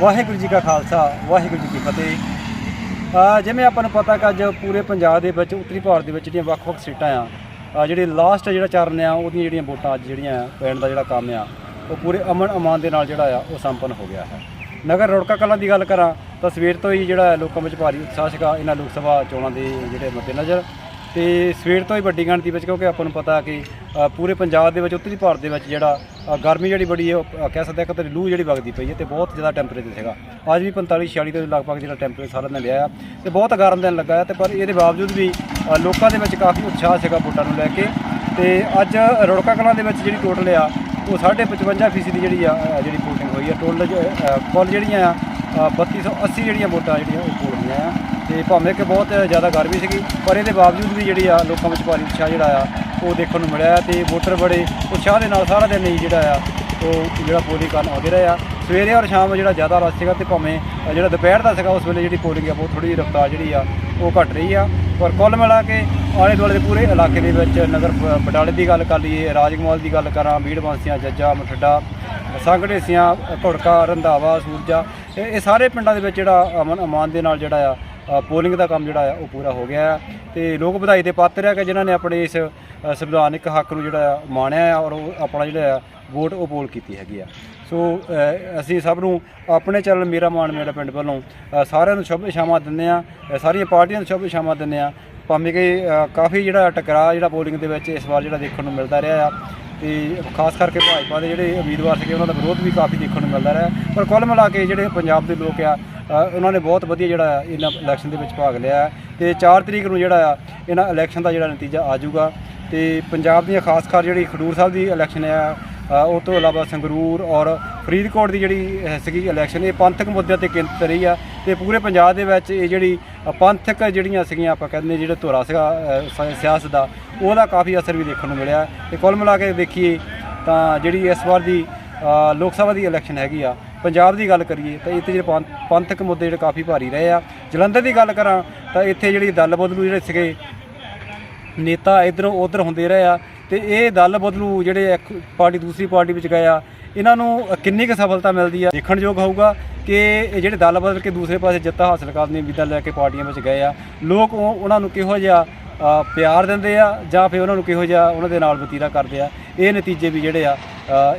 ਵਾਹਿਗੁਰੂ ਜੀ ਕਾ ਖਾਲਸਾ ਵਾਹਿਗੁਰੂ ਜੀ ਕੀ ਫਤਿਹ। ਜਿਵੇਂ ਆਪਾਂ ਨੂੰ ਪਤਾ ਕਿ ਅੱਜ ਪੂਰੇ ਪੰਜਾਬ ਦੇ ਵਿੱਚ ਉੱਤਰੀ ਭਾਰਤ ਦੇ ਵਿੱਚ ਜਿਹੜੀਆਂ ਵੱਖ-ਵੱਖ ਸੀਟਾਂ ਆ ਅ, ਜਿਹੜੇ ਲਾਸਟ ਜਿਹੜਾ ਚਰਨ ਆ ਉਹਦੀਆਂ ਜਿਹੜੀਆਂ ਵੋਟਾਂ ਅੱਜ ਜਿਹੜੀਆਂ ਪੈਣ ਦਾ ਜਿਹੜਾ ਕੰਮ ਆ ਉਹ ਪੂਰੇ ਅਮਨ ਅਮਾਨ ਦੇ ਨਾਲ ਜਿਹੜਾ ਆ ਉਹ ਸੰਪੰਨ ਹੋ ਗਿਆ ਹੈ। ਨਗਰ ਰੋੜਕਾ ਕਲਾਂ ਦੀ ਗੱਲ ਕਰਾਂ ਤਾਂ ਸਵੇਰ ਤੋਂ ਹੀ ਜਿਹੜਾ ਲੋਕਾਂ ਵਿੱਚ ਭਾਰੀ ਉਤਸ਼ਾਹ ਸੀਗਾ ਇਹਨਾਂ ਲੋਕ ਸਭਾ ਚੋਣਾਂ ਦੇ ਜਿਹੜੇ ਮੱਦੇਨਜ਼ਰ ਤੇ ਸਵੇਰ ਤੋਂ ਹੀ ਵੱਡੀ ਗਿਣਤੀ ਵਿੱਚ ਕਿਉਂਕਿ ਆਪਾਂ ਨੂੰ ਪਤਾ ਕਿ ਅ, ਪੂਰੇ ਪੰਜਾਬ ਦੇ ਵਿੱਚ ਉੱਤਰੀ ਭਾਰਤ ਦੇ ਵਿੱਚ ਜਿਹੜਾ ਅ, ਗਰਮੀ ਜਿਹੜੀ ਬੜੀ ਹੈ ਉਹ ਅ, ਕਹਿ ਸਕਦੇ ਆ ਕਿ ਲੂ ਜਿਹੜੀ ਵਗਦੀ ਪਈ ਹੈ ਤੇ ਬਹੁਤ ਜ਼ਿਆਦਾ ਟੈਂਪਰੇਚਰ ਸੀਗਾ ਅੱਜ ਵੀ 45 46 ਦੇ ਲਗਭਗ ਜਿਹੜਾ ਟੈਂਪਰੇਚਰ ਸਾਰਾ ਦਿਨ ਲਿਆ ਆ ਤੇ ਬਹੁਤ ਗਰਮ ਦਿਨ ਲੱਗਾ ਆ ਤੇ ਪਰ ਇਹਦੇ ਬਾਵਜੂਦ ਵੀ ਅ, ਲੋਕਾਂ ਦੇ ਵਿੱਚ ਕਾਫੀ ਉਤਸ਼ਾਹ ਸੀਗਾ ਵੋਟਾਂ ਨੂੰ ਲੈ ਕੇ ਤੇ ਅੱਜ ਰੁੜਕਾ ਕਲਾਂ ਦੇ ਵਿੱਚ ਜਿਹੜੀ ਟੋਟਲ ਆ ਉਹ 55% ਫੀਸਦੀ ਜਿਹੜੀ ਆ ਅ, ਜਿਹੜੀ VOTING ਹੋਈ ਆ। ਟੋਟਲ ਕੁੱਲ ਜਿਹੜੀਆਂ ਆ ਅ, 3280 ਜਿਹੜੀਆਂ ਵੋਟਾਂ ਜਿਹੜੀਆਂ ਉਹ ਤੇ ਭਾਵੇਂ ਕਿ ਬਹੁਤ ਜ਼ਿਆਦਾ ਗਰਮੀ ਸੀਗੀ, ਪਰ ਇਹਦੇ ਬਾਵਜੂਦ ਵੀ ਜਿਹੜੀ ਆ ਲੋਕਾਂ ਵਿੱਚ ਭਾਰੀ ਉਤਸ਼ਾਹ ਜਿਹੜਾ ਆ, ਉਹ ਦੇਖਣ ਨੂੰ ਮਿਲਿਆ ਤੇ ਵੋਟਰ ਬੜੇ ਉਤਸ਼ਾਹ ਦੇ ਨਾਲ ਸਾਰਾ ਦਿਨ ਹੀ ਜਿਹੜਾ ਆ, ਉਹ ਜਿਹੜਾ ਪੋਲਿੰਗ ਕਰਨ ਆਉਂਦੇ ਰਹੇ ਆ। ਸਵੇਰੇ ਔਰ ਸ਼ਾਮ ਜਿਹੜਾ ਜ਼ਿਆਦਾ ਰਸ਼ ਸੀਗਾ ਤੇ ਭਾਵੇਂ ਜਿਹੜਾ ਦੁਪਹਿਰ ਦਾ ਸੀਗਾ, ਉਸ ਵੇਲੇ ਜਿਹੜੀ ਪੋਲਿੰਗ ਆ, ਬਹੁਤ ਥੋੜੀ ਜਿਹੀ ਰਫ਼ਤਾਰ ਜਿਹੜੀ ਆ, ਉਹ ਘਟ ਰਹੀ ਆ। ਪਰ ਕੁੱਲ ਮਿਲਾ ਕੇ ਆਲੇ ਦੁਆਲੇ ਦੇ ਪੂਰੇ ਇਲਾਕੇ ਦੇ ਵਿੱਚ ਨਗਰ ਬਟਾਲੇ ਦੀ ਗੱਲ ਕਰ ਲਈਏ ਰਾਜਕਮਾਲ ਦੀ ਗੱਲ ਕਰਾਂ, ਬੀੜ ਬਾਂਸੀਆਂ ਜੱਜਾ, ਮਠੱਡਾ ਸੰਗੜੇਸੀਆਂ ਘੁੜਕਾ, ਰੰਧਾਵਾ, ਸੂਰਜਾ, ਇਹ ਇਹ ਸਾਰੇ ਪਿੰਡਾਂ ਦੇ ਵਿੱਚ ਜਿਹੜਾ ਅਮਨ, ਅਮਾਨ ਦੇ ਨਾਲ ਜਿਹੜਾ ਆ ਪੋਲਿੰਗ ਦਾ ਕੰਮ ਜਿਹੜਾ ਆ, ਉਹ ਪੂਰਾ ਹੋ ਗਿਆ ਆ। ਤੇ ਲੋਕ ਵਧਾਈ ਦੇ ਪਾਤਰ ਆ ਕਿ ਜਿਨ੍ਹਾਂ ਨੇ ਆਪਣੇ ਇਸ ਸੰਵਿਧਾਨਿਕ ਹੱਕ ਨੂੰ ਜਿਹੜਾ ਆ, ਮਾਣਿਆ ਆ ਔਰ ਉਹ ਆਪਣਾ ਜਿਹੜਾ ਆ ਵੋਟ ਉਹ ਪੋਲ ਕੀਤੀ ਹੈਗੀ ਆ। ਸੋ ਅਸੀਂ ਸਭ ਨੂੰ ਆਪਣੇ ਚੈਨਲ ਮੇਰਾ ਮਾਣ, ਮੇਰਾ ਪਿੰਡ ਵੱਲੋਂ ਸਾਰਿਆਂ ਨੂੰ ਸ਼ੁਭ ਇਸ਼ਾਵਾਂ ਦਿੰਦੇ ਆ ਸਾਰੀਆਂ ਪਾਰਟੀਆਂ ਨੂੰ ਸ਼ੁਭ ਇਸ਼ਾਵਾਂ ਦਿੰਦੇ ਆ। ਭਾਵੇਂ ਕਿ ਕਾਫੀ ਜਿਹੜਾ ਟਕਰਾਅ ਜਿਹੜਾ ਪੋਲਿੰਗ ਦੇ ਵਿੱਚ ਇਸ ਵਾਰ ਜਿਹੜਾ ਦੇਖਣ ਨੂੰ ਮਿਲਦਾ ਰਿਹਾ ਆ। ਤੇ ਖਾਸ ਕਰਕੇ ਭਾਜਪਾ ਦੇ ਜਿਹੜੇ ਉਮੀਦਵਾਰ ਸੀਗੇ, ਉਹਨਾਂ ਦਾ ਵਿਰੋਧ ਵੀ ਕਾਫੀ ਦੇਖਣ ਨੂੰ ਮਿਲਦਾ ਰਿਹਾ। ਪਰ ਕੁੱਲ ਮਿਲਾ ਕੇ ਜਿਹੜੇ ਪੰਜਾਬ ਦੇ ਲੋਕ ਆ ਉਹਨਾਂ ਨੇ ਬਹੁਤ ਵਧੀਆ ਜਿਹੜਾ ਇਹਨਾਂ ਇਲੈਕਸ਼ਨ ਦੇ ਵਿੱਚ ਭਾਗ ਲਿਆ ਹੈ ਤੇ 4 ਤਰੀਕ ਨੂੰ ਜਿਹੜਾ ਆ ਇਹਨਾਂ ਇਲੈਕਸ਼ਨ ਦਾ ਜਿਹੜਾ ਨਤੀਜਾ ਆ ਜਾਊਗਾ ਤੇ ਪੰਜਾਬ ਦੀਆਂ ਖਾਸ ਕਰ ਜਿਹੜੀ ਖਡੂਰ ਸਾਹਿਬ ਦੀ ਇਲੈਕਸ਼ਨ ਆ ਉਹ ਤੋਂ ਇਲਾਵਾ ਸੰਗਰੂਰ ਔਰ ਫਰੀਦਕੋਟ ਦੀ ਜਿਹੜੀ ਸੀਗੀ ਇਲੈਕਸ਼ਨ ਇਹ ਪੰਥਕ ਮੁੱਦਿਆਂ ਤੇ ਕੇਂਦਰਿਤ ਰਹੀ ਆ ਤੇ ਪੂਰੇ ਪੰਜਾਬ ਦੇ ਵਿੱਚ ਇਹ ਜਿਹੜੀ ਪੰਥਕ ਜਿਹੜੀਆਂ ਸੀਗੀਆਂ ਆਪਾਂ ਕਹਿੰਦੇ ਜਿਹੜਾ ਧੁਰਾ ਸੀਗਾ ਸਿਆਸਤ ਦਾ, ਉਹਦਾ ਕਾਫੀ ਅਸਰ ਵੀ ਦੇਖਣ ਨੂੰ ਮਿਲਿਆ ਤੇ ਕੁੱਲ ਮਿਲਾ ਕੇ ਦੇਖੀਏ ਤਾਂ ਜਿਹੜੀ ਇਸ ਵਾਰ ਦੀ ਲੋਕ ਸਭਾ ਦੀ ਇਲੈਕਸ਼ਨ ਹੈਗੀ ਆ ਪੰਜਾਬ ਦੀ ਗੱਲ ਕਰੀਏ ਤਾਂ ਇੱਥੇ ਜਿਹੜੇ ਪੰਥ- ਪੰਥਕ ਮੁੱਦੇ ਜਿਹੜੇ ਕਾਫੀ ਭਾਰੀ ਰਹੇ ਆ। ਜਲੰਧਰ ਦੀ ਗੱਲ ਕਰਾਂ ਤਾਂ ਇੱਥੇ ਜਿਹੜੀ ਦਲ ਬਦਲੂ ਜਿਹੜੇ ਸੀਗੇ, ਨੇਤਾ ਇਧਰੋਂ ਉਧਰ ਹੁੰਦੇ ਰਹੇ ਆ ਤੇ ਇਹ ਦਲ ਬਦਲੂ ਜਿਹੜੇ ਇੱਕ ਪਾਰਟੀ ਦੂਸਰੀ ਪਾਰਟੀ ਵਿੱਚ ਗਏ ਆ, ਇਹਨਾਂ ਨੂੰ ਕਿੰਨੀ ਕੁ ਸਫਲਤਾ ਮਿਲਦੀ ਆ? ਦੇਖਣਯੋਗ ਹੋਊਗਾ ਕਿ ਇਹ ਜਿਹੜੇ ਦਲ ਬਦਲ ਕੇ ਦੂਸਰੇ ਪਾਸੇ ਜਿੱਤਾਂ ਹਾਸਲ ਕਰਨ ਦੀ ਉਮੀਦਾਂ ਲੈ ਕੇ ਪਾਰਟੀਆਂ ਵਿੱਚ ਗਏ ਆ। ਲੋਕ ਉਹਨਾਂ ਨੂੰ ਕਿਹੋ ਜਿਹਾ ਪਿਆਰ ਦਿੰਦੇ ਆ ਜਾਂ ਫਿਰ ਉਹਨਾਂ ਨੂੰ ਕਿਹੋ ਜਿਹਾ ਉਹਨਾਂ ਦੇ ਨਾਲ ਵਤੀਰਾ ਕਰਦੇ ਆ? ਇਹ ਨਤੀਜੇ ਵੀ ਜਿਹੜੇ ਆ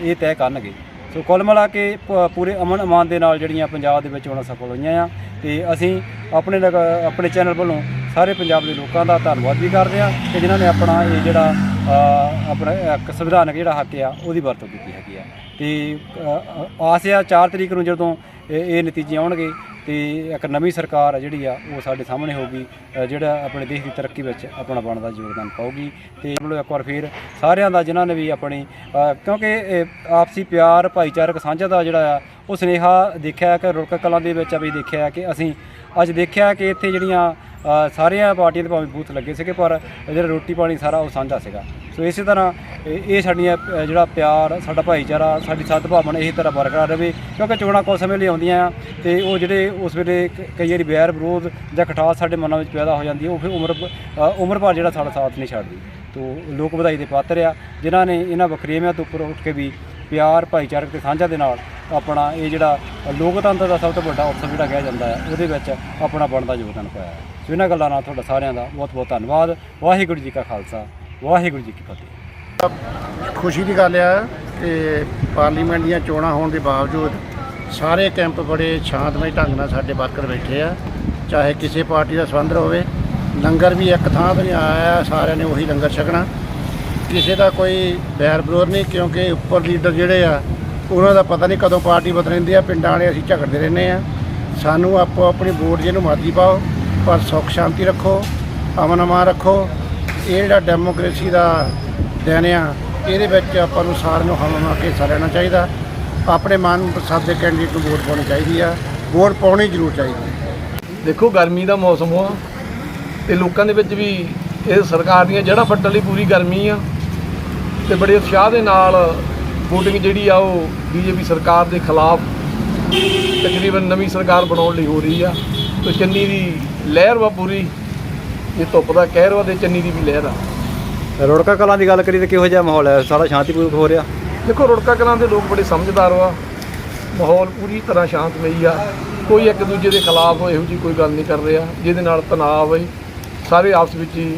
ਇਹ ਤੈਅ ਕਰਨਗੇ। ਸੋ ਕੁੱਲ ਮਿਲਾ ਕੇ ਪ- ਪੂਰੇ ਅਮਨ ਅਮਾਨ ਦੇ ਨਾਲ ਜਿਹੜੀਆਂ ਪੰਜਾਬ ਦੇ ਵਿੱਚ ਚੋਣਾਂ ਸਫਲ ਹੋਈਆਂ ਆ ਤੇ ਅਸੀਂ ਆਪਣੇ ਲਗ ਆਪਣੇ ਚੈਨਲ ਵੱਲੋਂ ਸਾਰੇ ਪੰਜਾਬ ਦੇ ਲੋਕਾਂ ਦਾ ਧੰਨਵਾਦ ਵੀ ਕਰਦੇ ਆ ਕਿ ਜਿਨ੍ਹਾਂ ਨੇ ਆਪਣਾ ਇਹ ਜਿਹੜਾ ਅ, ਆਪਣਾ ਇੱਕ ਸੰਵਿਧਾਨਕ ਜਿਹੜਾ ਹੱਕ ਆ ਉਹਦੀ ਵਰਤੋਂ ਕੀਤੀ ਹੈਗੀ ਆ। ਤੇ ਅ, ਆਸ ਆ 4 ਤਰੀਕ ਨੂੰ ਜਦੋਂ ਇਹ ਇਹ ਨਤੀਜੇ ਆਉਣਗੇ ਤੇ ਇੱਕ ਨਵੀਂ ਸਰਕਾਰ ਆ ਜਿਹੜੀ ਆ ਉਹ ਸਾਡੇ ਸਾਹਮਣੇ ਹੋਊਗੀ ਜਿਹੜਾ ਆਪਣੇ ਦੇਸ਼ ਦੀ ਤਰੱਕੀ ਵਿੱਚ ਆਪਣਾ ਬਣਦਾ ਯੋਗਦਾਨ ਪਾਊਗੀ। ਤੇ ਮਤਲਬ ਇੱਕ ਵਾਰ ਫੇਰ ਸਾਰਿਆਂ ਦਾ ਜਿਨ੍ਹਾਂ ਨੇ ਵੀ ਆਪਣੀ ਕਿਉਂਕਿ ਆਪਸੀ ਪਿਆਰ ਭਾਈਚਾਰਕ ਸਾਂਝਾ ਦਾ ਜਿਹੜਾ ਆ ਉਹ ਸੁਨੇਹਾ ਦੇਖਿਆ ਕਿ ਰੁਲਕ ਕਲਾਂ ਦੇ ਵਿੱਚ ਵੀ ਦੇਖਿਆ ਕਿ ਅਸੀਂ ਅੱਜ ਦੇਖਿਆ ਕਿ ਇੱਥੇ ਜਿਹੜੀਆਂ ਅ, ਸਾਰੀਆਂ ਪਾਰਟੀਆਂ ਦੇ ਭਾਵੇਂ ਬੂਥ ਲੱਗੇ ਸੀਗੇ ਪਰ ਜਿਹੜਾ ਰੋਟੀ ਪਾਣੀ ਸਾਰਾ ਉਹ ਸਾਂਝਾ ਸੀਗਾ। ਸੋ ਇਸੇ ਤਰ੍ਹਾਂ ਇਹ ਸਾਡੀਆਂ ਅ, ਜਿਹੜਾ ਪਿਆਰ ਸਾਡਾ ਭਾਈਚਾਰਾ ਸਾਡੀ ਸਦਭਾਵਨਾ ਇਹੀ ਤਰ੍ਹਾਂ ਬਰਕਰਾਰ ਰਹੇ। ਕਿਉਂਕਿ ਚੋਣਾਂ ਕੁਝ ਸਮੇਂ ਲਈ ਆਉਂਦੀਆਂ ਆ ਤੇ ਉਹ ਜਿਹੜੇ ਉਸ ਵੇਲੇ ਕ- ਕਈ ਵਾਰੀ ਵੈਰ ਵਿਰੋਧ ਜਾਂ ਖਟਾਸ ਸਾਡੇ ਮਨਾਂ ਵਿੱਚ ਪੈਦਾ ਹੋ ਜਾਂਦੀ ਹੈ ਉਹ ਫਿਰ ਉਮਰ ਭ- ਅ, ਉਮਰ ਭਰ ਜਿਹੜਾ ਸਾਡਾ ਸਾਥ ਨਹੀਂ ਛੱਡਦੀ। ਤੋ ਲੋਕ ਵਧਾਈ ਦੇ ਪਾਤਰ ਆ ਜਿਨ੍ਹਾਂ ਨੇ ਇਹਨਾਂ ਵਖਰੇਵਿਆਂ ਤੋਂ ਉੱਪਰ ਉੱਠ ਕੇ ਵੀ ਪਿਆਰ ਭਾਈਚਾਰਕ ਤੇ ਸਾਂਝਾ ਦੇ ਨਾਲ ਆਪਣਾ ਇਹ ਜਿਹੜਾ ਲੋਕਤੰਤਰ ਦਾ ਸਭ ਤੋਂ ਵੱਡਾ ਉਤਸਵ ਜਿਹੜਾ ਕਿਹਾ ਜਾਂਦਾ ਹੈ ਉਹਦੇ ਵਿੱਚ ਆਪਣਾ ਬਣਦਾ ਯੋਗਦਾਨ ਪਾਇਆ। ਹੈ। ਸੋ ਇਹਨਾਂ ਗੱਲਾਂ ਨਾਲ ਤੁਹਾਡਾ ਸਾਰਿਆਂ ਦਾ ਬਹੁਤ ਬਹੁਤ ਧੰਨਵਾਦ। ਵਾਹਿਗੁਰੂ ਜੀ ਕਾ ਖਾਲਸਾ ਵਾਹਿਗੁਰੂ ਜੀ ਕੀ ਫਤਿਹ। ਖੁਸ਼ੀ ਦੀ ਗੱਲ ਆ ਕਿ ਪਾਰਲੀਮੈਂਟ ਦੀਆਂ ਚੋਣਾਂ ਹੋਣ ਦੇ ਬਾਵਜੂਦ ਸਾਰੇ ਕੈਂਪ ਬੜੇ ਸ਼ਾਂਤਮਈ ਢੰਗ ਨਾਲ ਸਾਡੇ ਵਰਕਰ ਬੈਠੇ ਆ। ਚਾਹੇ ਕਿਸੇ ਪਾਰਟੀ ਦਾ ਸੰਬੰਧ ਹੋਵੇ, ਲੰਗਰ ਵੀ ਇੱਕ ਥਾਂ ਤੋਂ ਨਹੀਂ ਆਇਆ, ਸਾਰਿਆਂ ਨੇ ਉਹੀ ਲੰਗਰ ਛਕਣਾ। ਕਿਸੇ ਦਾ ਕੋਈ ਬੈਰ ਵਿਰੋਧ ਨਹੀਂ, ਕਿਉਂਕਿ ਉੱਪਰ ਲੀਡਰ ਜਿਹੜੇ ਆ, ਉਹਨਾਂ ਦਾ ਪਤਾ ਨਹੀਂ ਕਦੋਂ ਪਾਰਟੀ ਬਦਲ ਰਹਿੰਦੀ ਆ, ਪਿੰਡਾਂ ਵਾਲੇ ਅਸੀਂ ਝਗੜਦੇ ਰਹਿੰਦੇ ਆ। ਸਾਨੂੰ ਆਪੋ ਆਪਣੀ ਵੋਟ ਜਿਹਨੂੰ ਮਰਜ਼ੀ ਪਾਓ, ਪਰ ਸੁੱਖ ਸ਼ਾਂਤੀ ਰੱਖੋ ਅਮਨ ਅਮਾਨ ਰੱਖੋ। ਇਹ ਜਿਹੜਾ ਡੈਮੋਕ੍ਰੇਸੀ ਦਾ ਦਿਨ ਆ ਇਹਦੇ ਵਿੱਚ ਆਪਾਂ ਨੂੰ ਸਾਰਿਆਂ ਨੂੰ ਹਮਮਾ ਕੇ ਹਿੱਸਾ ਲੈਣਾ ਚਾਹੀਦਾ। ਆਪਣੇ ਮਨ ਪਸੰਦ ਦੇ ਕੈਂਡੀਡੇਟ ਨੂੰ ਵੋਟ ਪਾਉਣੀ ਚਾਹੀਦੀ ਆ। ਵੋਟ ਪਾਉਣੀ ਜ਼ਰੂਰ ਚਾਹੀਦੀ ਦੇਖੋ, ਗਰਮੀ ਦਾ ਮੌਸਮ ਆ ਤੇ ਲੋਕਾਂ ਦੇ ਵਿੱਚ ਵੀ ਇਹ ਸਰਕਾਰ ਦੀਆਂ ਜੜ੍ਹਾਂ ਫੱਟਣ ਲਈ ਪੂਰੀ ਗਰਮੀ ਆ ਤੇ ਬੜੇ ਉਤਸ਼ਾਹ ਦੇ ਨਾਲ ਵੋਟਿੰਗ ਜਿਹੜੀ ਆ ਉਹ ਬੀਜੇਪੀ ਸਰਕਾਰ ਦੇ ਖਿਲਾਫ ਤਕਰੀਬਨ ਨਵੀਂ ਸਰਕਾਰ ਬਣਾਉਣ ਲਈ ਹੋ ਰਹੀ ਆ। ਤੇ ਚੰਨੀ ਦੀ ਲਹਿਰ ਵਾ ਪੂਰੀ ਇਹ ਧੁੱਪ ਦਾ ਕਹਿਰ ਵਾ ਤੇ ਚੰਨੀ ਦੀ ਵੀ ਲਹਿਰ ਆ। ਰੁੜਕਾ ਕਲਾਂ ਦੀ ਗੱਲ ਕਰੀ ਤਾਂ ਕਿਹੋ ਜਿਹਾ ਮਾਹੌਲ ਹੈ? ਸਾਰਾ ਸ਼ਾਂਤੀਪੂਰਵਕ ਹੋ ਰਿਹਾ। ਦੇਖੋ ਰੁੜਕਾ ਕਲਾਂ ਦੇ ਲੋਕ ਬੜੇ ਸਮਝਦਾਰ ਵਾ। ਮਾਹੌਲ ਪੂਰੀ ਤਰ੍ਹਾਂ ਸ਼ਾਂਤਮਈ ਆ। ਕੋਈ ਇੱਕ ਦੂਜੇ ਦੇ ਖਿਲਾਫ ਇਹੋ ਜਿਹੀ ਕੋਈ ਗੱਲ ਨਹੀਂ ਕਰ ਰਿਹਾ। ਜਿਹਦੇ ਨਾਲ ਤਣਾਅ ਹੈ ਸਾਰੇ ਆਪਸ ਵਿੱਚ ਹੀ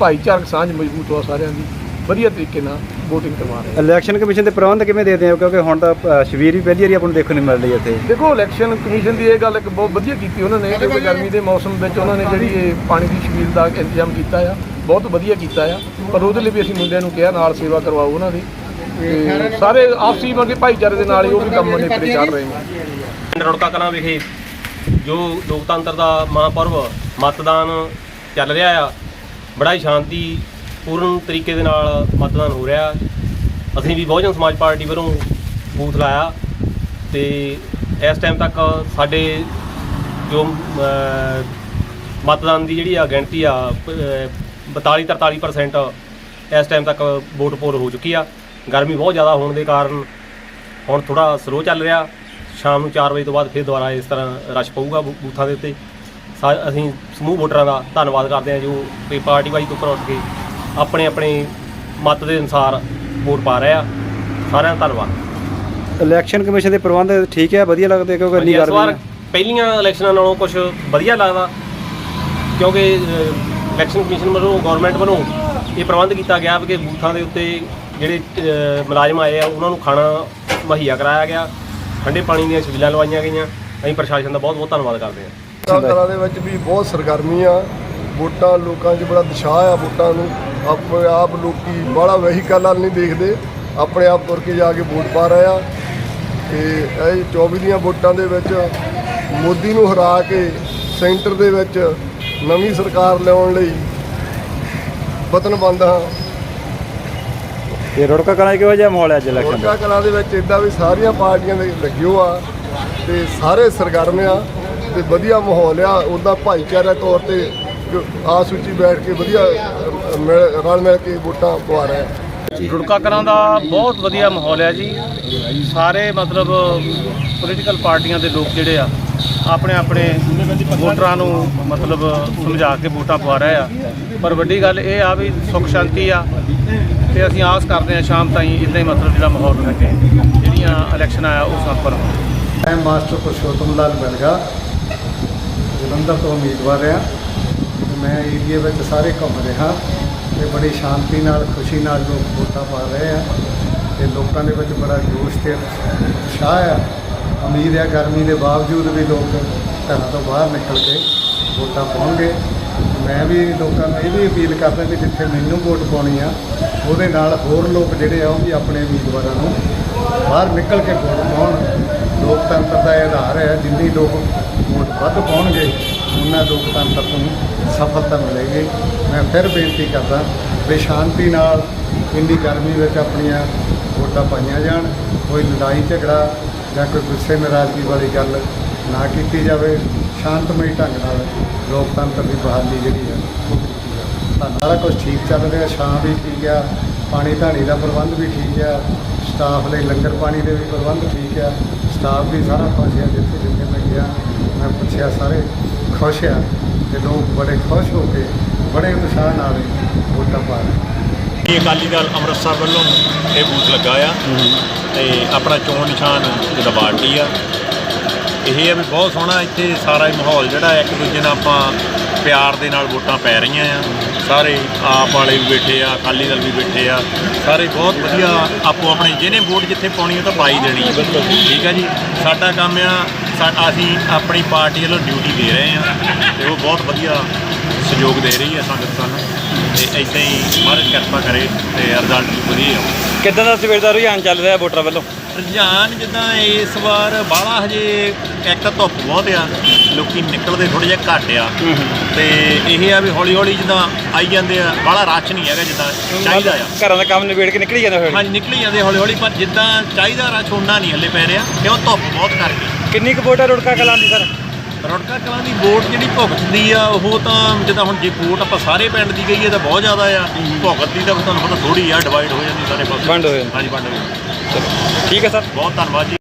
ਭਾਈਚਾਰਕ ਸਾਂਝ ਮਜ਼ਬੂਤ ਹੋ ਸਾਰਿਆਂ ਦੀ। ਵਧੀਆ ਤਰੀਕੇ ਨਾਲ VOTING ਕਰਵਾ ਰਹੇ ਇਲੈਕਸ਼ਨ ਕਮਿਸ਼ਨ ਦੇ ਪ੍ਰਬੰਧ ਕਿਵੇਂ ਦੇਖਦੇ ਹੋ? ਕਿਉਂਕਿ ਹੁਣ ਤਾਂ ਅ, ਸ਼ਬੀਰ ਵੀ ਪਹਿਲੀ ਵਾਰੀ ਆਪਾਂ ਨੂੰ ਦੇਖਣ ਨੂੰ ਮਿਲ ਰਹੀ ਹੈ ਇੱਥੇ। ਦੇਖੋ ਇਲੈਕਸ਼ਨ ਕਮਿਸ਼ਨ ਦੀ ਇਹ ਗੱਲ ਇੱਕ ਬਹੁਤ ਵਧੀਆ ਕੀਤੀ ਉਹਨਾਂ ਨੇ। ਕਿਉਂਕਿ ਗਰਮੀ ਦੇ ਮੌਸਮ ਵਿੱਚ ਉਹਨਾਂ ਨੇ ਜਿਹੜੀ ਇਹ ਪਾਣੀ ਦੀ ਛਬੀਲ ਦਾ ਇੰਤਜ਼ਾਮ ਕੀਤਾ ਆ। ਬਹੁਤ ਵਧੀਆ ਕੀਤਾ ਆ। ਪਰ ਉਹਦੇ ਲਈ ਵੀ ਅਸੀਂ ਮੁੰਡਿਆਂ ਨੂੰ ਕਿਹਾ, ਨਾਲ ਸੇਵਾ ਕਰਵਾਓ ਉਹਨਾਂ ਦੀ। ਤੇ ਸਾਰੇ ਆਪਸੀ ਮਰਕੇ ਭਾਈਚਾਰੇ ਦੇ ਨਾਲ ਹੀ ਉਹ ਵੀ ਕੰਮ ਨੇ ਪਰੇ ਚੜ ਰਹੇ ਨੇ। ਪਿੰਡ ਕਲਾਂ ਵਿਖੇ ਜੋ ਲੋਕਤੰਤਰ ਦਾ ਮਹਾਂਪਰਵ, ਮਤਦਾਨ ਚੱਲ ਰਿਹਾ ਆ, ਬੜਾ ਹੀ ਸ਼ਾਂਤੀ ਪੂਰਨ ਤਰੀਕੇ ਦੇ ਨਾਲ ਮਤਦਾਨ ਹੋ ਰਿਹਾ। ਅਸੀਂ ਵੀ ਬਹੁਜਨ ਸਮਾਜ ਪਾਰਟੀ ਵੱਲੋਂ ਬੂਥ ਲਾਇਆ ਤੇ ਇਸ ਟਾਈਮ ਤੱਕ ਸਾਡੇ ਜੋ ਮਤਦਾਨ ਦੀ ਜਿਹੜੀ ਆ ਗਿਣਤੀ ਆ 42 43% ਇਸ ਟਾਈਮ ਤੱਕ ਵੋਟ ਪੋਲ ਹੋ ਚੁੱਕੀ ਆ। ਗਰਮੀ ਬਹੁਤ ਜ਼ਿਆਦਾ ਹੋਣ ਦੇ ਕਾਰਨ ਹੁਣ ਥੋੜਾ ਸਲੋ ਚੱਲ ਰਿਹਾ। ਸ਼ਾਮ ਨੂੰ 4 ਵਜੇ ਤੋਂ ਬਾਅਦ ਫਿਰ ਦੁਬਾਰਾ ਇਸ ਤਰ੍ਹਾਂ ਰਸ਼ ਪਊਗਾ ਬੂਥਾਂ ਦੇ ਉੱਤੇ। ਅਸੀਂ ਸਮੂਹ ਵੋਟਰਾਂ ਦਾ ਧੰਨਵਾਦ ਕਰਦੇ ਹਾਂ ਜੋ ਵੀ ਪਾਰਟੀ ਵਾਈਜ਼ ਤੋਂ ਉੱਪਰ ਉੱਠ ਕੇ ਆਪਣੇ ਆਪਣੇ ਮਤ ਦੇ ਅਨੁਸਾਰ ਵੋਟ ਪਾ ਰਹੇ ਆ। ਸਾਰਿਆਂ ਦਾ ਧੰਨਵਾਦ। ਇਲੈਕਸ਼ਨ ਕਮਿਸ਼ਨ ਦੇ ਪ੍ਰਬੰਧ ਠੀਕ ਹੈ ਵਧੀਆ ਲੱਗਦੇ ਕਿਉਂਕਿ ਇੰਨੀ ਗਰਮੀ ਪਹਿਲੀਆਂ ਇਲੈਕਸ਼ਨਾਂ ਨਾਲੋਂ ਕੁਝ ਵਧੀਆ ਲੱਗਦਾ। ਕਿਉਂਕਿ ਇਲੈਕਸ਼ਨ ਕਮਿਸ਼ਨ ਵੱਲੋਂ ਗਵਰਨਮੈਂਟ ਵੱਲੋਂ ਇਹ ਪ੍ਰਬੰਧ ਕੀਤਾ ਗਿਆ ਵੀ ਕਿ ਬੂਥਾਂ ਦੇ ਉੱਤੇ ਜਿਹੜੇ ਮੁਲਾਜ਼ਮ ਆਏ ਆ, ਉਹਨਾਂ ਨੂੰ ਖਾਣਾ ਮੁਹੱਈਆ ਕਰਾਇਆ ਗਿਆ। ਠੰਡੇ ਪਾਣੀ ਦੀਆਂ ਛਬੀਲਾਂ ਲਵਾਈਆਂ ਗਈਆਂ। ਅਸੀਂ ਪ੍ਰਸ਼ਾਸਨ ਦਾ ਬਹੁਤ ਬਹੁਤ ਧੰਨਵਾਦ ਕਰਦੇ ਹਾਂ। ਕਲਾ ਦੇ ਵਿੱਚ ਵੀ ਬਹੁਤ ਸਰਗਰਮੀ ਆ। ਵੋਟਾਂ ਲੋਕਾਂ 'ਚ ਬੜਾ ਉਤਸ਼ਾਹ ਆ ਵੋਟਾਂ ਨੂੰ। ਆਪਣੇ ਆਪ ਲੋਕੀ ਬੜਾ ਵਹੀਕਲ ਵੱਲ ਨਹੀਂ ਦੇਖਦੇ। ਆਪਣੇ ਆਪ ਤੁਰ ਕੇ ਜਾ ਕੇ ਵੋਟ ਪਾ ਰਹੇ ਆ। ਤੇ ਇਹ 24 ਦੀਆਂ ਵੋਟਾਂ ਦੇ ਵਿੱਚ ਮੋਦੀ ਨੂੰ ਹਰਾ ਕੇ ਸੈਂਟਰ ਦੇ ਵਿੱਚ ਨਵੀਂ ਸਰਕਾਰ ਲਿਆਉਣ ਲਈ ਵਤਨ ਬੰਦ ਹਾਂ ਇਹ ਰੁੜਕਾ ਕਲਾਂ 'ਚ ਕਿਹੋ ਜਿਹਾ ਮਾਹੌਲ ਹੈ ਅੱਜ ਇਲੈਕਸ਼ਨ ਦਾ? ਕਲਾ ਦੇ ਵਿੱਚ ਇਦਾਂ ਵੀ ਸਾਰੀਆਂ ਪਾਰਟੀਆਂ ਦੇ ਲੱਗਿਓ ਆ ਤੇ ਸਾਰੇ ਸਰਗਰਮ ਆ ਤੇ ਵਧੀਆ ਮਾਹੌਲ ਆ। ਉਹਦਾ ਭਾਈਚਾਰਾ ਤੌਰ ਤੇ ਵਿੱਚ ਹੀ ਬੈਠ ਕੇ ਵਧੀਆ ਰਲ ਮਿਲ ਕੇ ਵੋਟਾਂ ਪਵਾ ਰਹੇ ਆ ਰੁੜਕਾ ਕਲਾਂ ਦਾ ਬਹੁਤ ਵਧੀਆ ਮਾਹੌਲ ਹੈ ਜੀ। ਸਾਰੇ ਮਤਲਬ ਪੋਲੀਟੀਕਲ ਪਾਰਟੀਆਂ ਦੇ ਲੋਕ ਜਿਹੜੇ ਆ ਆਪਣੇ ਆਪਣੇ ਵੋਟਰਾਂ ਨੂੰ ਮਤਲਬ ਸਮਝਾ ਕੇ ਵੋਟਾਂ ਪਵਾ ਰਹੇ ਆ। ਪਰ ਵੱਡੀ ਗੱਲ ਇਹ ਆ ਵੀ ਸੁੱਖ ਸ਼ਾਂਤੀ ਆ ਤੇ ਅਸੀਂ ਆਸ ਕਰਦੇ ਆ ਸ਼ਾਮ ਤਾਈਂ ਇਦਾਂ ਹੀ ਮਤਲਬ ਜਿਹੜਾ ਮਾਹੌਲ ਰਹੇ ਜਿਹੜੀਆਂ ਇਲੈਕਸ਼ਨਾਂ ਆ ਉਹ ਸੰਪਰ ਹੋਣ। ਮੈਂ ਮਾਸਟਰ ਪੁਰਸ਼ੋਤਮ ਲਾਲ ਬਲਗਾ ਜਲੰਧਰ ਤੋਂ ਉਮੀਦਵਾਰ ਆ ਮੈਂ ਏਰੀਏ ਵਿੱਚ ਸਾਰੇ ਘੁੰਮ ਰਿਹਾ ਤੇ ਬੜੀ ਸ਼ਾਂਤੀ ਨਾਲ, ਖੁਸ਼ੀ ਨਾਲ ਲੋਕ ਵੋਟਾਂ ਪਾ ਰਹੇ ਆ ਤੇ ਲੋਕਾਂ ਦੇ ਵਿੱਚ ਬੜਾ ਜੋਸ਼ ਤੇ ਉਤਸ਼ਾਹ ਆ। ਉਮੀਦ ਹੈ ਗਰਮੀ ਦੇ ਬਾਵਜੂਦ ਵੀ ਲੋਕ ਘਰਾਂ ਤੋਂ ਬਾਹਰ ਨਿਕਲ ਕੇ ਵੋਟਾਂ ਪਾਉਣਗੇ। ਮੈਂ ਵੀ ਲੋਕਾਂ ਨੂੰ ਇਹ ਵੀ ਅਪੀਲ ਕਰਦਾ ਕਿ ਜਿੱਥੇ ਮੈਨੂੰ ਵੋਟ ਪਾਉਣੀ ਆ, ਉਹਦੇ ਨਾਲ ਹੋਰ ਲੋਕ ਜਿਹੜੇ ਆ, ਉਹ ਵੀ ਆਪਣੇ ਉਮੀਦਵਾਰਾਂ ਨੂੰ ਬਾਹਰ ਨਿਕਲ ਕੇ ਵੋਟ ਪਾਉਣ। ਲੋਕਤੰਤਰ ਦਾ ਇਹ ਆਧਾਰ ਹੈ, ਜਿੰਨੀ ਲੋਕ ਵੋਟ ਵੱਧ ਪਾਉਣਗੇ, ਉਹਨਾਂ ਲੋਕਤੰਤਰ ਨੂੰ ਸਫਲਤਾ ਮਿਲੇਗੀ। ਮੈਂ ਫਿਰ ਬੇਨਤੀ ਕਰਦਾ ਵੀ ਸ਼ਾਂਤੀ ਨਾਲ ਇੰਨੀ ਗਰਮੀ ਵਿੱਚ ਆਪਣੀਆਂ ਵੋਟਾਂ ਪਾਈਆਂ ਜਾਣ, ਕੋਈ ਲੜਾਈ ਝਗੜਾ ਜਾਂ ਕੋਈ ਗੁੱਸੇ ਨਾਰਾਜ਼ਗੀ ਵਾਲੀ ਗੱਲ ਨਾ ਕੀਤੀ ਜਾਵੇ, ਸ਼ਾਂਤਮਈ ਢੰਗ ਨਾਲ ਲੋਕਤੰਤਰ ਦੀ ਬਹਾਲੀ ਜਿਹੜੀ ਹੈ, ਉਹ ਕੀਤੀ ਜਾਵੇ। ਤਾਂ ਸਾਰਾ ਕੁਝ ਠੀਕ ਚੱਲ ਰਿਹਾ, ਛਾਂ ਵੀ ਠੀਕ ਆ, ਪਾਣੀ ਧਾਣੀ ਦਾ ਪ੍ਰਬੰਧ ਵੀ ਠੀਕ ਆ, ਸਟਾਫ ਲਈ ਲੰਗਰ ਪਾਣੀ ਦੇ ਵੀ ਪ੍ਰਬੰਧ ਠੀਕ ਆ, ਸਟਾਫ ਵੀ ਸਾਰਾ ਖੁਸ਼ ਆ ਜਿੱਥੇ ਜਿੱਥੇ ਮੈਂ ਗਿਆ, ਮੈਂ ਪੁੱਛਿਆ ਸਾਰੇ ਖੁਸ਼ ਆ ਤੇ ਲੋਕ ਬੜੇ ਖੁਸ਼ ਹੋ ਕੇ ਬੜੇ ਉਤਸ਼ਾਹ ਨਾਲ ਵੋਟਾਂ ਪਾ ਰਹੇ ਇਹ ਅਕਾਲੀ ਦਲ ਅੰਮ੍ਰਿਤਸਰ ਵੱਲੋਂ ਇਹ ਬੂਥ ਲੱਗਾ ਆ ਤੇ ਆਪਣਾ ਚੋਣ ਨਿਸ਼ਾਨ ਜਿਹੜਾ ਪਾਰਟੀ ਆ। ਇਹ ਆ ਵੀ ਬਹੁਤ ਸੋਹਣਾ ਇੱਥੇ ਸਾਰਾ ਹੀ ਮਾਹੌਲ ਜਿਹੜਾ ਇੱਕ ਦੂਜੇ ਨਾਲ ਆਪਾਂ ਪਿਆਰ ਦੇ ਨਾਲ ਵੋਟਾਂ ਪੈ ਰਹੀਆਂ ਆ। ਸਾਰੇ ਆਪ ਵਾਲੇ ਵੀ ਬੈਠੇ ਆ ਅਕਾਲੀ ਦਲ ਵੀ ਬੈਠੇ ਆ। ਸਾਰੇ ਬਹੁਤ ਵਧੀਆ ਆਪੋ ਆਪਣੇ ਜਿਹਨੇ ਵੋਟ ਜਿੱਥੇ ਪਾਉਣੀ ਉਹ ਤਾਂ ਪਾਈ ਦੇਣੀ ਠੀਕ ਹੈ ਜੀ। ਸਾਡਾ ਕੰਮ ਆ ਅਸੀਂ ਆਪਣੀ ਪਾਰਟੀ ਵੱਲੋਂ ਡਿਊਟੀ ਦੇ ਰਹੇ ਆ ਤੇ ਉਹ ਬਹੁਤ ਵਧੀਆ ਸਹਿਯੋਗ ਦੇ ਰਹੀ ਹੈ ਸੰਗਤ ਸਾਨੂੰ ਤੇ ਇਦਾਂ ਹੀ ਮਹਾਰਾਜ ਕਿਰਪਾ ਕਰੇ ਤੇ ਰਿਜ਼ਲਟ ਵੀ ਵਧੀਆ ਆਵੇ ਕਿੱਦਾਂ ਦਾ ਸਵੇਰ ਦਾ ਰੁਝਾਨ ਚੱਲ ਰਿਹਾ ਵੋਟਰਾਂ ਵੱਲੋਂ? ਰੁਝਾਨ ਜਿੱਦਾਂ ਇਸ ਵਾਰ ਬਾਹਲਾ ਹਜੇ ਇੱਕ ਤਾਂ ਧੁੱਪ ਬਹੁਤ ਆ ਲੋਕੀ ਨਿਕਲਦੇ ਥੋੜੇ ਜਿਹਾ ਘੱਟ ਆ। ਤੇ ਇਹ ਆ ਵੀ ਹੌਲੀ ਹੌਲੀ ਜਿੱਦਾਂ ਆਈ ਜਾਂਦੇ ਆ ਬਾਹਲਾ ਰਸ਼ ਨਹੀਂ ਹੈਗਾ ਜਿੱਦਾਂ ਚਾਹੀਦਾ ਆ। ਘਰਾਂ ਦਾ ਕੰਮ ਨਿਬੇੜ ਕੇ ਨਿਕਲੀ ਜਾਂਦਾ ਫਿਰ। ਹਾਂਜੀ ਨਿਕਲੀ ਜਾਂਦੇ ਹੌਲੀ ਹੌਲੀ ਪਰ ਜਿੱਦਾਂ ਚਾਹੀਦਾ ਰਸ਼ ਉਹਨਾਂ ਨਹੀਂ ਹੱਲੇ ਪੈ ਰਿਹਾ ਕਿਉਂ ਧੁੱਪ ਬਹੁਤ ਕਰਕੇ। ਕਿੰਨੀ ਕੁ ਵੋਟ ਹੈ ਰੁੜਕਾ ਕਲਾਂ ਦੀ ਸਰ? ਰੌਣਕਾਂ ਕਲਾਂ ਦੀ ਵੋਟ ਜਿਹੜੀ ਭੁਗਤਦੀ ਆ ਉਹ ਤਾਂ ਜਿੱਦਾਂ ਹੁਣ ਜੇ ਵੋਟ ਆਪਾਂ ਸਾਰੇ ਪਿੰਡ ਦੀ ਗਈ ਹੈ ਤਾਂ ਬਹੁਤ ਜ਼ਿਆਦਾ ਆ। ਭੁਗਤ ਦੀ ਤਾਂ ਤੁਹਾਨੂੰ ਪਤਾ ਥੋੜੀ ਆ ਡਿਵਾਈਡ ਹੋ ਜਾਂਦੀ ਸਾਰੇ ਪਾਸੇ। ਵੰਡ ਹੋ ਜਾਂਦੀ। ਹਾਂਜੀ ਵੰਡ ਹੋ ਜਾਂਦੀ। ਠੀਕ ਹੈ ਸਰ। ਬਹੁਤ ਧੰਨਵਾਦ ਜੀ।